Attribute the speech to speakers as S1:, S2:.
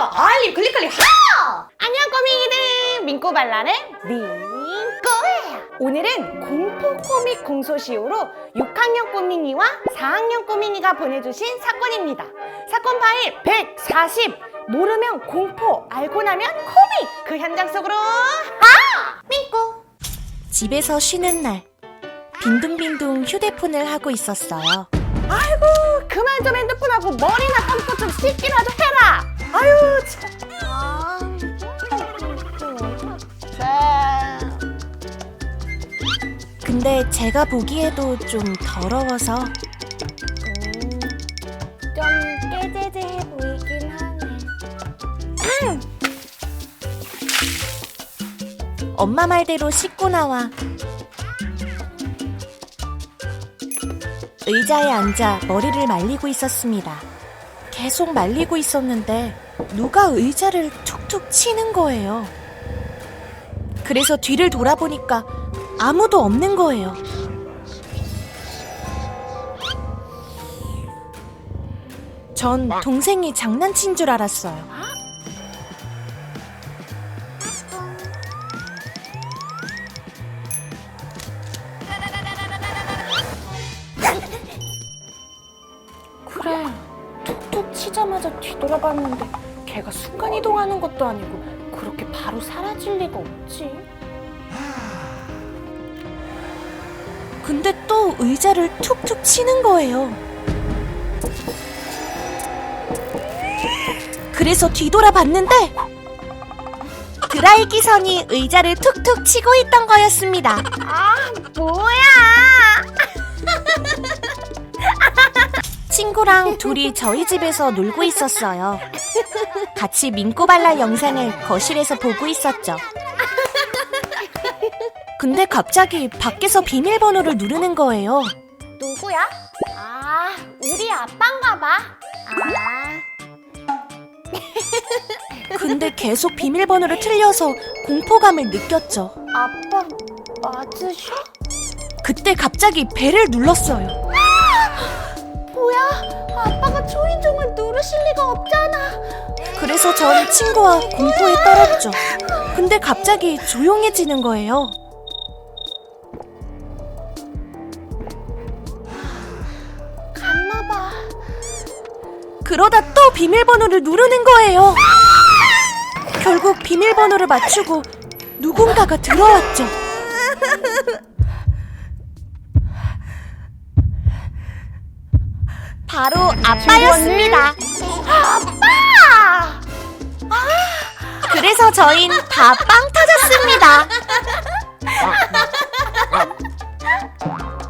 S1: 좋아요 알림 클릭 클릭 하 안녕 꼬맹이들! 민꼬발랄의 민꼬예요. 오늘은 공포 코믹 공소시효로 6학년 꼬맹이와 4학년 꼬맹이가 보내주신 사건입니다. 사건 파일 140 모르면 공포 알고 나면 코믹! 그 현장 속으로 하 민꼬
S2: 집에서 쉬는 날 빈둥빈둥 휴대폰을 하고 있었어요.
S1: 아이고 그만 좀 핸드폰하고 머리나 감고 좀 씻기라도 해라! 아유
S2: 근데 제가 보기에도 좀 더러워서
S1: 음, 좀 깨재재해 보이긴 하네
S2: 엄마 말대로 씻고 나와 의자에 앉아 머리를 말리고 있었습니다. 계속 말리고 있었는데 누가 의자를 툭툭 치는 거예요. 그래서 뒤를 돌아보니까 아무도 없는 거예요. 전 동생이 장난친 줄 알았어요.
S1: 그래 툭툭 치자마자 뒤돌아봤는데 걔가 순간 이동하는 것도 아니고 그렇게 바로 사라질 리가 없지
S2: 근데 또 의자를 툭툭 치는 거예요. 그래서 뒤돌아봤는데 드라이기 선이 의자를 툭툭 치고 있던 거였습니다.
S1: 아 뭐야
S2: 친구랑 둘이 저희 집에서 놀고 있었어요. 같이 민꼬발랄 영상을 거실에서 보고 있었죠. 근데 갑자기 밖에서 비밀번호를 누르는 거예요.
S1: 누구야? 아 우리 아빠인가 봐 아.
S2: 근데 계속 비밀번호를 틀려서 공포감을 느꼈죠.
S1: 아빠 맞으셔?
S2: 그때 갑자기 배를 눌렀어요.
S1: 뭐야 아빠가 초인종을 누르실 리가 없잖아
S2: 그래서 전 친구와 공포에 떨었죠. 근데 갑자기 조용해지는 거예요. 그러다 또 비밀번호를 누르는 거예요. 결국 비밀번호를 맞추고 누군가가 들어왔죠. 바로 아빠였습니다.
S1: 아빠!
S2: 그래서 저흰 다빵 터졌습니다. 아, 아, 아.